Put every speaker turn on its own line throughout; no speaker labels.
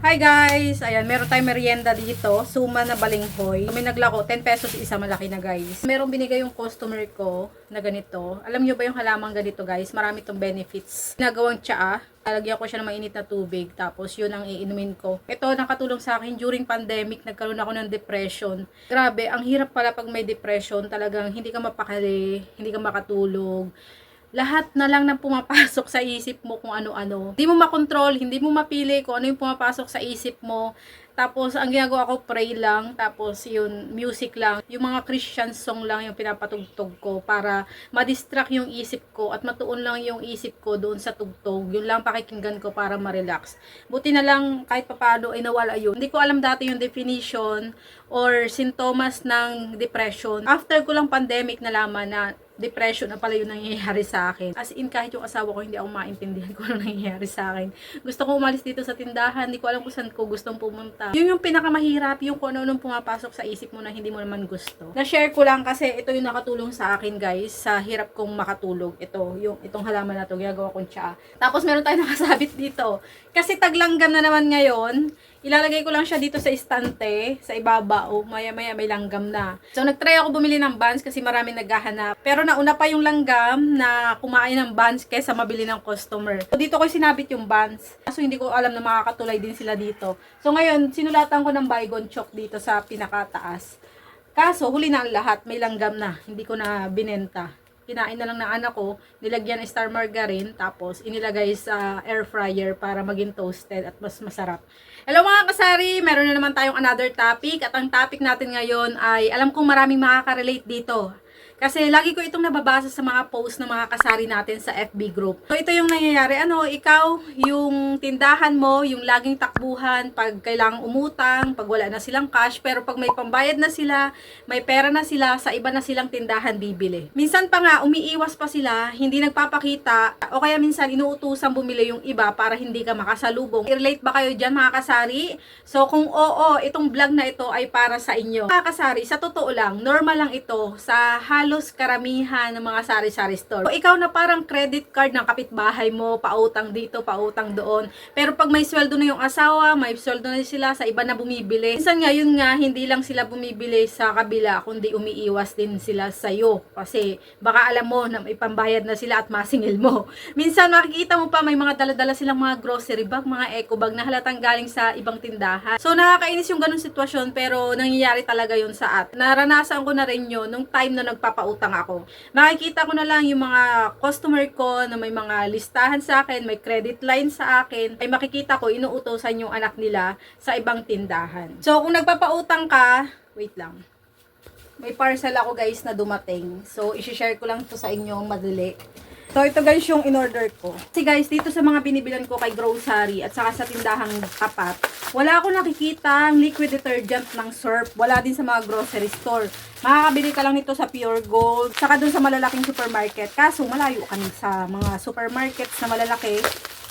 Hi guys! Ayan, meron tayong merienda dito. Suma na balinghoy. May naglako, 10 pesos isa, malaki na guys. Meron binigay yung customer ko na ganito. Alam nyo ba yung halamang ganito guys? Marami tong benefits. Nagawang tsaa. Lalagyan ko siya ng mainit na tubig. Tapos yun ang iinumin ko. Ito nakatulong sa akin during pandemic. Nagkaroon ako ng depression. Grabe, ang hirap pala pag may depression. Talagang hindi ka mapakali, hindi ka makatulog lahat na lang na pumapasok sa isip mo kung ano-ano. Hindi mo makontrol, hindi mo mapili kung ano yung pumapasok sa isip mo. Tapos, ang ginagawa ko, pray lang. Tapos, yun, music lang. Yung mga Christian song lang yung pinapatugtog ko para ma-distract yung isip ko at matuon lang yung isip ko doon sa tugtog. Yun lang pakikinggan ko para ma-relax. Buti na lang kahit papano ay nawala yun. Hindi ko alam dati yung definition or sintomas ng depression. After ko lang pandemic nalaman na depression na pala yung nangyayari sa akin. As in, kahit yung asawa ko, hindi ako maintindihan kung ano nangyayari sa akin. Gusto ko umalis dito sa tindahan, hindi ko alam kung saan ko gustong pumunta. Yun yung pinakamahirap, yung kung ano-anong pumapasok sa isip mo na hindi mo naman gusto. Na-share ko lang kasi ito yung nakatulong sa akin, guys, sa hirap kong makatulog. Ito, yung itong halaman na to, ginagawa kong tsaa. Tapos meron tayong nakasabit dito. Kasi taglanggam na naman ngayon, ilalagay ko lang siya dito sa istante, sa ibaba, o maya-maya may langgam na. So, nagtry ako bumili ng buns kasi marami naghahanap. Pero nauna pa yung langgam na kumain ng buns kaysa mabili ng customer. So, dito ko sinabit yung buns. Kaso hindi ko alam na makakatulay din sila dito. So, ngayon, sinulatan ko ng bygone chalk dito sa pinakataas. Kaso, huli na ang lahat. May langgam na. Hindi ko na binenta kinain na lang ng anak ko, nilagyan ng star margarine, tapos inilagay sa air fryer para maging toasted at mas masarap. Hello mga kasari, meron na naman tayong another topic at ang topic natin ngayon ay alam kong maraming makaka-relate dito. Kasi lagi ko itong nababasa sa mga post ng mga kasari natin sa FB group. So ito yung nangyayari, ano, ikaw, yung tindahan mo, yung laging takbuhan, pag kailangang umutang, pag wala na silang cash, pero pag may pambayad na sila, may pera na sila, sa iba na silang tindahan bibili. Minsan pa nga, umiiwas pa sila, hindi nagpapakita, o kaya minsan inuutusan bumili yung iba para hindi ka makasalubong. I-relate ba kayo dyan mga kasari? So kung oo, itong vlog na ito ay para sa inyo. Mga kasari, sa totoo lang, normal lang ito sa halos karamihan ng mga sari-sari store. So, ikaw na parang credit card ng kapitbahay mo, pautang dito, pautang doon. Pero pag may sweldo na yung asawa, may sweldo na sila, sa iba na bumibili. Minsan nga, yun nga, hindi lang sila bumibili sa kabila, kundi umiiwas din sila sa'yo. Kasi baka alam mo na may pambayad na sila at masingil mo. Minsan makikita mo pa may mga daladala silang mga grocery bag, mga eco bag na halatang galing sa ibang tindahan. So nakakainis yung ganung sitwasyon pero nangyayari talaga yun sa at. Naranasan ko na rin yun nung time na nagpapautang ako. Makikita ko na lang yung mga customer ko na may mga listahan sa akin, may credit line sa akin, ay makikita ko inuutosan yung anak nila sa ibang tindahan. So kung nagpapautang ka, wait lang. May parcel ako guys na dumating. So, isi-share ko lang to sa inyo madali. So, ito guys yung in-order ko. Kasi guys, dito sa mga binibilan ko kay grocery at saka sa tindahang tapat, wala akong nakikita ang liquid detergent ng surf. Wala din sa mga grocery store. Makakabili ka lang nito sa Pure Gold, saka dun sa malalaking supermarket. Kaso, malayo kami sa mga supermarkets na malalaki.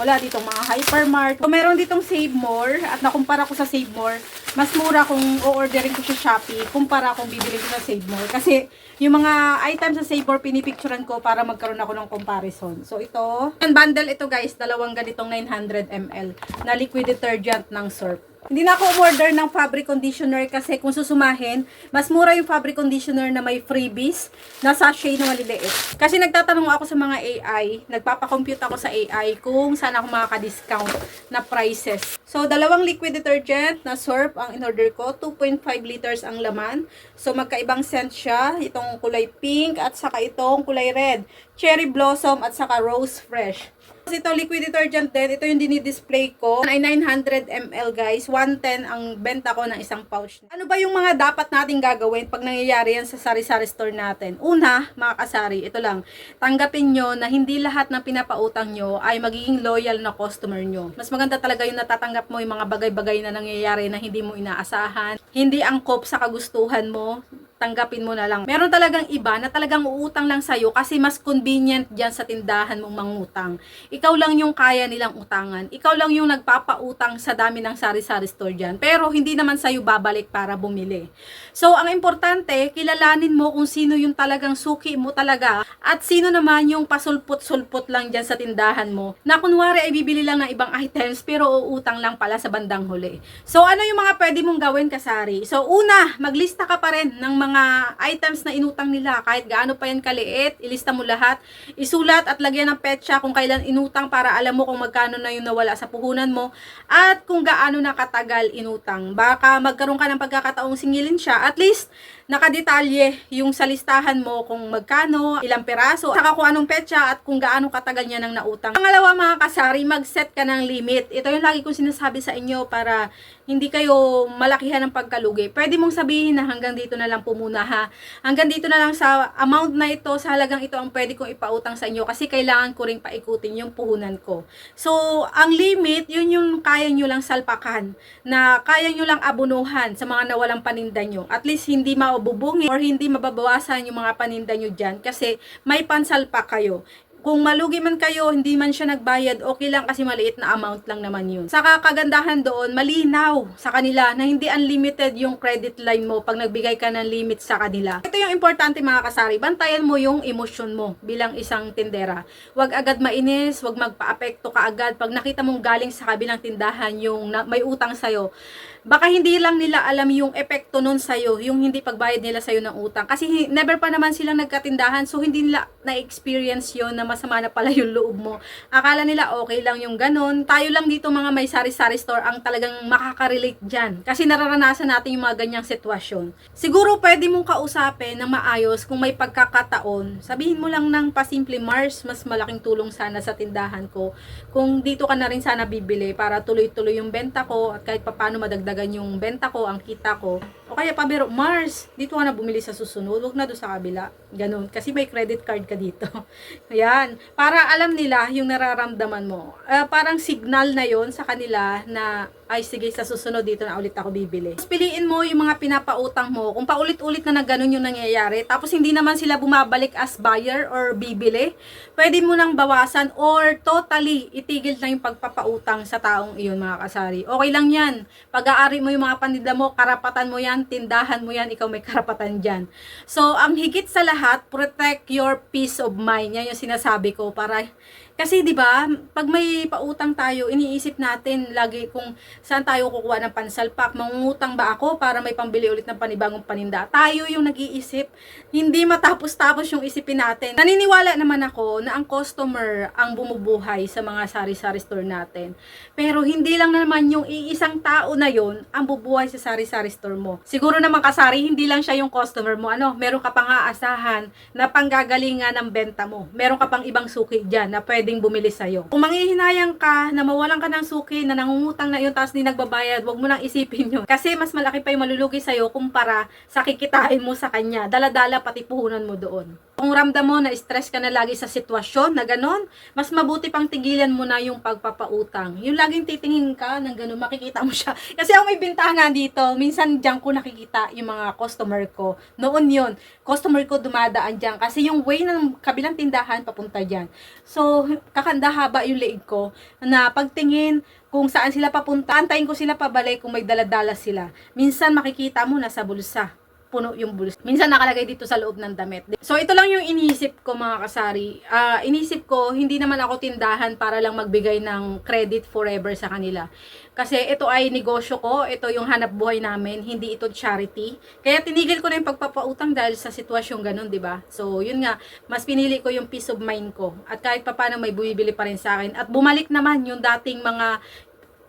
Wala ditong mga hypermart. So, meron ditong Save More at nakumpara ko sa Save More. Mas mura kung o-orderin ko sa Shopee kumpara kung bibili ko sa Save More. Kasi yung mga items sa Save More pinipicturean ko para magkaroon ako ng comparison. So ito, yung bundle ito guys, dalawang ganitong 900 ml na liquid detergent ng Surf. Hindi na ako umorder ng fabric conditioner kasi kung susumahin, mas mura yung fabric conditioner na may freebies na sachet na maliliit. Kasi nagtatanong ako sa mga AI, nagpapakompute ako sa AI kung saan ako makaka-discount na prices. So, dalawang liquid detergent na Surf ang in-order ko. 2.5 liters ang laman. So, magkaibang scent siya. Itong kulay pink at saka itong kulay red. Cherry blossom at saka rose fresh. Tapos ito, liquid detergent din. Ito yung dinidisplay ko. Ay 900 ml guys. 110 ang benta ko ng isang pouch. Ano ba yung mga dapat nating gagawin pag nangyayari yan sa sari-sari store natin? Una, mga kasari, ito lang. Tanggapin nyo na hindi lahat ng pinapautang nyo ay magiging loyal na customer nyo. Mas maganda talaga yung natatanggap mo yung mga bagay-bagay na nangyayari na hindi mo inaasahan. Hindi angkop sa kagustuhan mo tanggapin mo na lang. Meron talagang iba na talagang uutang lang sa'yo kasi mas convenient dyan sa tindahan mong mangutang. Ikaw lang yung kaya nilang utangan. Ikaw lang yung nagpapautang sa dami ng sari-sari store dyan. Pero hindi naman sa'yo babalik para bumili. So, ang importante, kilalanin mo kung sino yung talagang suki mo talaga at sino naman yung pasulpot-sulpot lang dyan sa tindahan mo na kunwari ay bibili lang ng ibang items pero uutang lang pala sa bandang huli. So, ano yung mga pwede mong gawin kasari? So, una, maglista ka pa rin ng mga items na inutang nila. Kahit gaano pa yan kaliit, ilista mo lahat, isulat at lagyan ng petsa kung kailan inutang para alam mo kung magkano na yung nawala sa puhunan mo at kung gaano na katagal inutang. Baka magkaroon ka ng pagkakataong singilin siya, at least nakadetalye yung sa listahan mo kung magkano, ilang peraso, saka kung anong petsa at kung gaano katagal niya nang nautang. Pangalawa mga kasari, mag-set ka ng limit. Ito yung lagi kong sinasabi sa inyo para hindi kayo malakihan ng pagkalugi. Pwede mong sabihin na hanggang dito na lang po muna ha. Hanggang dito na lang sa amount na ito, sa halagang ito ang pwede kong ipautang sa inyo kasi kailangan ko ring paikutin yung puhunan ko. So, ang limit, yun yung kaya nyo lang salpakan na kaya nyo lang abunuhan sa mga nawalang paninda nyo. At least hindi maububungin or hindi mababawasan yung mga paninda nyo dyan kasi may pansalpak kayo kung malugi man kayo, hindi man siya nagbayad, okay lang kasi maliit na amount lang naman yun. Saka kagandahan doon, malinaw sa kanila na hindi unlimited yung credit line mo pag nagbigay ka ng limit sa kanila. Ito yung importante mga kasari, bantayan mo yung emosyon mo bilang isang tindera. Huwag agad mainis, huwag magpa-apekto ka agad. Pag nakita mong galing sa kabilang tindahan yung may utang sa'yo, baka hindi lang nila alam yung epekto nun sa'yo, yung hindi pagbayad nila sa'yo ng utang. Kasi never pa naman silang nagkatindahan, so hindi nila na-experience yon na masama na pala yung loob mo. Akala nila okay lang yung ganun. Tayo lang dito mga may sari-sari store ang talagang makaka-relate dyan. Kasi nararanasan natin yung mga ganyang sitwasyon. Siguro pwede mong kausapin ng maayos kung may pagkakataon. Sabihin mo lang ng pasimple, Mars, mas malaking tulong sana sa tindahan ko. Kung dito ka na rin sana bibili para tuloy-tuloy yung benta ko at kahit papano madagdagan yung benta ko, ang kita ko. O kaya pa, pero Mars, dito ka na bumili sa susunod, huwag na doon sa kabila. Ganun. Kasi may credit card ka dito. Ayan. Para alam nila yung nararamdaman mo. Ah, parang signal na yon sa kanila na ay sige sa susunod dito na ulit ako bibili. Tapos piliin mo yung mga pinapautang mo. Kung paulit-ulit na na ganun yung nangyayari, tapos hindi naman sila bumabalik as buyer or bibili, pwede mo nang bawasan or totally itigil na yung pagpapautang sa taong iyon mga kasari. Okay lang yan. Pag-aari mo yung mga paninda mo, karapatan mo tindahan mo yan, ikaw may karapatan dyan. So, ang higit sa lahat, protect your peace of mind. Yan yung sinasabi ko para kasi 'di ba, pag may pautang tayo, iniisip natin lagi kung saan tayo kukuha ng pansalpak, mangungutang ba ako para may pambili ulit ng panibagong paninda. Tayo yung nag-iisip, hindi matapos-tapos yung isipin natin. Naniniwala naman ako na ang customer ang bumubuhay sa mga sari-sari store natin. Pero hindi lang naman yung iisang tao na yon ang bubuhay sa sari-sari store mo. Siguro naman kasari, hindi lang siya yung customer mo. Ano, meron ka pang aasahan na panggagalingan ng benta mo. Meron ka pang ibang suki dyan na pwedeng bumili sa'yo. Kung manghihinayang ka na mawalan ka ng suki na nangungutang na yun tapos di nagbabayad, wag mo nang isipin yun. Kasi mas malaki pa yung malulugi sa'yo kumpara sa kikitain mo sa kanya. Dala-dala pati puhunan mo doon. Kung ramdam mo na stress ka na lagi sa sitwasyon na ganon, mas mabuti pang tigilan mo na yung pagpapautang. Yung laging titingin ka ng ganon, makikita mo siya. Kasi ako may bintana dito, minsan diyan ko nakikita yung mga customer ko. Noon yun, customer ko dumadaan diyan kasi yung way ng kabilang tindahan papunta diyan. So, kakanda haba yung leeg ko na pagtingin kung saan sila papunta, antayin ko sila pabalik kung may daladala sila. Minsan makikita mo nasa bulsa puno yung bulsa. Minsan nakalagay dito sa loob ng damit. So, ito lang yung iniisip ko mga kasari. Ah, inisip ko, hindi naman ako tindahan para lang magbigay ng credit forever sa kanila. Kasi ito ay negosyo ko, ito yung hanap buhay namin, hindi ito charity. Kaya tinigil ko na yung pagpapautang dahil sa sitwasyong ganun, di ba? So, yun nga, mas pinili ko yung peace of mind ko. At kahit papano may bumibili pa rin sa akin. At bumalik naman yung dating mga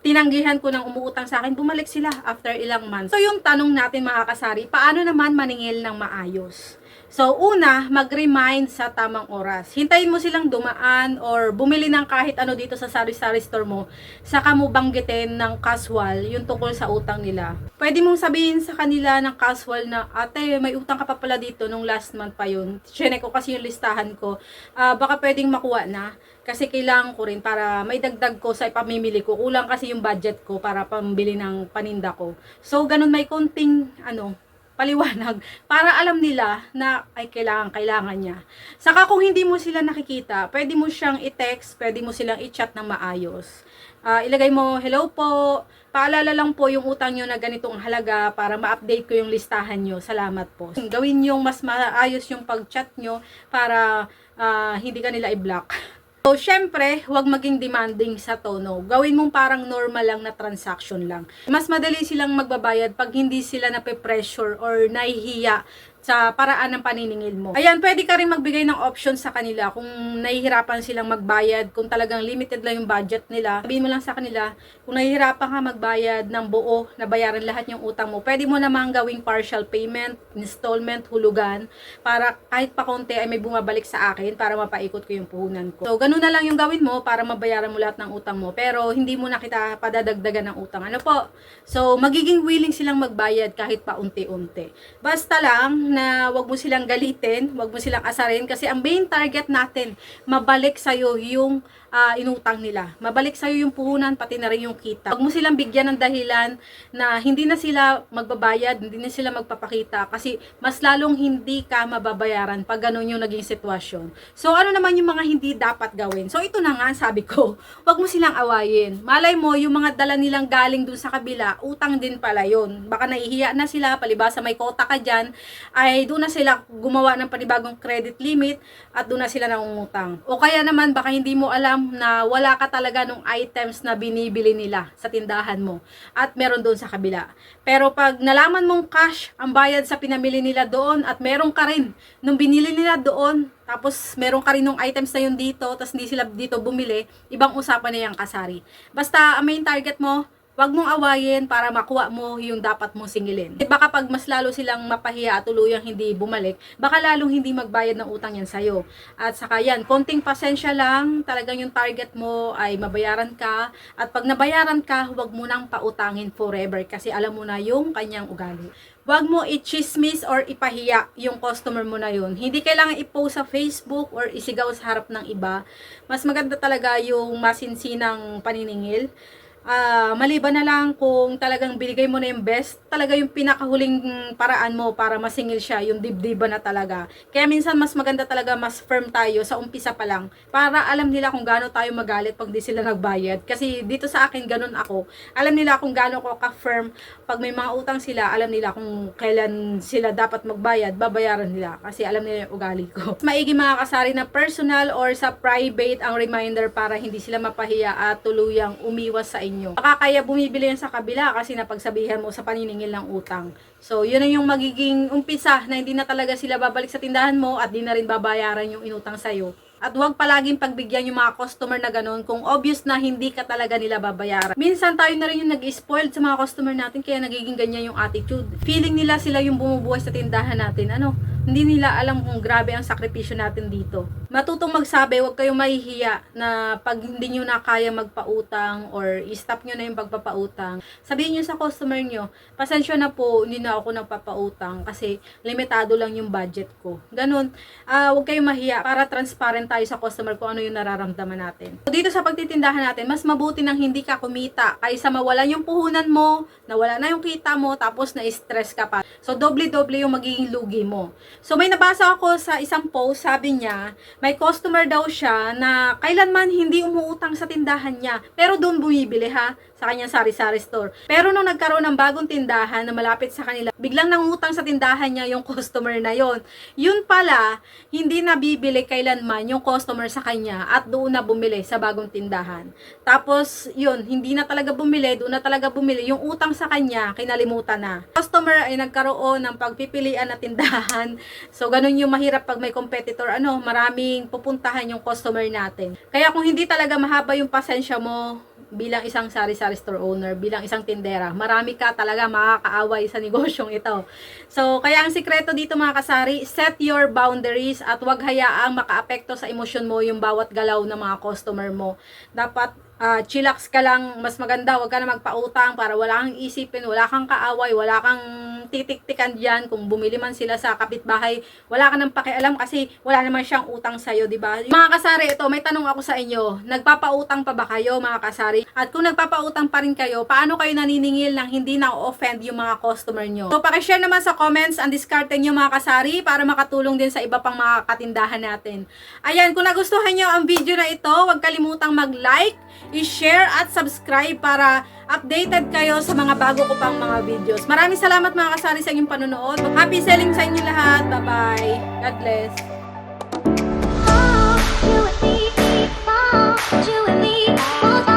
tinanggihan ko ng umuutang sa akin, bumalik sila after ilang months. So yung tanong natin mga kasari, paano naman maningil ng maayos? So una, mag-remind sa tamang oras. Hintayin mo silang dumaan or bumili ng kahit ano dito sa sari-sari store mo, saka mo banggitin ng casual yung tungkol sa utang nila. Pwede mong sabihin sa kanila ng casual na, ate, may utang ka pa pala dito nung last month pa yun. Chinek ko kasi yung listahan ko. Ah, baka pwedeng makuha na kasi kailangan ko rin para may dagdag ko sa ipamimili ko. Kulang kasi yung budget ko para pambili ng paninda ko. So, ganun may konting, ano, paliwanag para alam nila na ay kailangan kailangan niya. Saka kung hindi mo sila nakikita, pwede mo siyang i-text, pwede mo silang i-chat ng maayos. Ah, ilagay mo, hello po, paalala lang po yung utang nyo na ganitong halaga para ma-update ko yung listahan nyo. Salamat po. Gawin yung mas maayos yung pag-chat nyo para ah, hindi ka nila i-block. So, syempre, huwag maging demanding sa tono. Gawin mong parang normal lang na transaction lang. Mas madali silang magbabayad pag hindi sila nape-pressure or nahihiya sa paraan ng paniningil mo. Ayan, pwede ka rin magbigay ng option sa kanila kung nahihirapan silang magbayad, kung talagang limited lang yung budget nila. Sabihin mo lang sa kanila, kung nahihirapan ka magbayad ng buo, na bayaran lahat yung utang mo, pwede mo namang gawing partial payment, installment, hulugan, para kahit pa konti ay may bumabalik sa akin para mapaikot ko yung puhunan ko. So, ganun na lang yung gawin mo para mabayaran mo lahat ng utang mo. Pero, hindi mo na kita padadagdagan ng utang. Ano po? So, magiging willing silang magbayad kahit pa unti-unti. Basta lang na wag mo silang galitin, wag mo silang asarin kasi ang main target natin, mabalik sa'yo yung ah, inutang nila. Mabalik sa'yo yung puhunan, pati na rin yung kita. Wag mo silang bigyan ng dahilan na hindi na sila magbabayad, hindi na sila magpapakita kasi mas lalong hindi ka mababayaran pag ganun yung naging sitwasyon. So, ano naman yung mga hindi dapat gawin? So, ito na nga, sabi ko, wag mo silang awayin. Malay mo, yung mga dala nilang galing dun sa kabila, utang din pala yun. Baka nahihiya na sila, palibasa may kota ka dyan, ay doon na sila gumawa ng panibagong credit limit at doon na sila nangungutang. O kaya naman, baka hindi mo alam na wala ka talaga nung items na binibili nila sa tindahan mo at meron doon sa kabila. Pero pag nalaman mong cash ang bayad sa pinamili nila doon at meron ka rin nung binili nila doon, tapos meron ka rin nung items na yun dito, tapos hindi sila dito bumili, ibang usapan na yung kasari. Basta ang main target mo, Huwag mong awayin para makuha mo yung dapat mo singilin. Eh, Baka pag mas lalo silang mapahiya at tuluyang hindi bumalik, baka lalong hindi magbayad ng utang yan sa'yo. At saka yan, konting pasensya lang, talagang yung target mo ay mabayaran ka. At pag nabayaran ka, huwag mo nang pautangin forever kasi alam mo na yung kanyang ugali. Huwag mo i-chismis or ipahiya yung customer mo na yun. Hindi kailangan i-post sa Facebook or isigaw sa harap ng iba. Mas maganda talaga yung masinsinang paniningil ah maliban na lang kung talagang binigay mo na yung best, talaga yung pinakahuling paraan mo para masingil siya, yung dibdiba na talaga. Kaya minsan mas maganda talaga mas firm tayo sa umpisa pa lang para alam nila kung gaano tayo magalit pag di sila nagbayad. Kasi dito sa akin ganun ako. Alam nila kung gaano ko ka-firm pag may mga utang sila, alam nila kung kailan sila dapat magbayad, babayaran nila kasi alam nila yung ugali ko. Maigi mga kasari na personal or sa private ang reminder para hindi sila mapahiya at tuluyang umiwas sa inyo. Baka kaya bumibili yan sa kabila kasi napagsabihan mo sa paniningil ng utang. So, yun na yung magiging umpisa na hindi na talaga sila babalik sa tindahan mo at di na rin babayaran yung inutang sa'yo. At huwag palaging pagbigyan yung mga customer na ganun kung obvious na hindi ka talaga nila babayaran. Minsan tayo na rin yung nag-spoiled sa mga customer natin kaya nagiging ganyan yung attitude. Feeling nila sila yung bumubuhay sa tindahan natin. Ano? Hindi nila alam kung grabe ang sakripisyo natin dito. Matutong magsabi, huwag kayong mahihiya na pag hindi nyo na kaya magpautang or i-stop nyo na yung pagpapautang. Sabihin nyo sa customer nyo, pasensya na po, hindi na ako nagpapautang kasi limitado lang yung budget ko. Ganun. Ah, huwag kayong mahiya para transparent tayo sa customer kung ano yung nararamdaman natin. So, dito sa pagtitindahan natin, mas mabuti nang hindi ka kumita kaysa mawalan yung puhunan mo, nawala na yung kita mo, tapos na-stress ka pa. So, doble-doble yung magiging lugi mo. So, may nabasa ako sa isang post, sabi niya, may customer daw siya na kailanman hindi umuutang sa tindahan niya, pero doon bumibili ha, sa kanyang sari-sari store. Pero nung nagkaroon ng bagong tindahan na malapit sa kanila, biglang nangutang sa tindahan niya yung customer na yon. Yun pala, hindi na bibili kailanman yung customer sa kanya at doon na bumili sa bagong tindahan. Tapos, yun, hindi na talaga bumili, doon na talaga bumili. Yung utang sa kanya, kinalimutan na. Customer ay nagkaroon ng pagpipilian na tindahan. So, ganun yung mahirap pag may competitor. Ano, maraming pupuntahan yung customer natin. Kaya kung hindi talaga mahaba yung pasensya mo, bilang isang sari-sari store owner, bilang isang tindera, marami ka talaga makakaaway sa negosyong ito. So, kaya ang sikreto dito mga kasari, set your boundaries at wag hayaang makaapekto sa emosyon mo yung bawat galaw ng mga customer mo. Dapat ah, chillax ka lang, mas maganda, wag ka na magpautang para wala kang isipin, wala kang kaaway, wala kang magtitiktikan dyan kung bumili man sila sa kapitbahay. Wala ka nang pakialam kasi wala naman siyang utang sa'yo, di ba? Mga kasari, ito, may tanong ako sa inyo. Nagpapautang pa ba kayo, mga kasari? At kung nagpapautang pa rin kayo, paano kayo naniningil ng hindi na-offend yung mga customer nyo? So, pakishare naman sa comments ang diskarte nyo, mga kasari, para makatulong din sa iba pang mga katindahan natin. Ayan, kung nagustuhan nyo ang video na ito, huwag kalimutang mag-like, i-share at subscribe para updated kayo sa mga bago ko pang mga videos. Maraming salamat mga kasari sa inyong panonood. Happy selling sa inyo lahat. Bye-bye. God bless.
You and me, you and me, both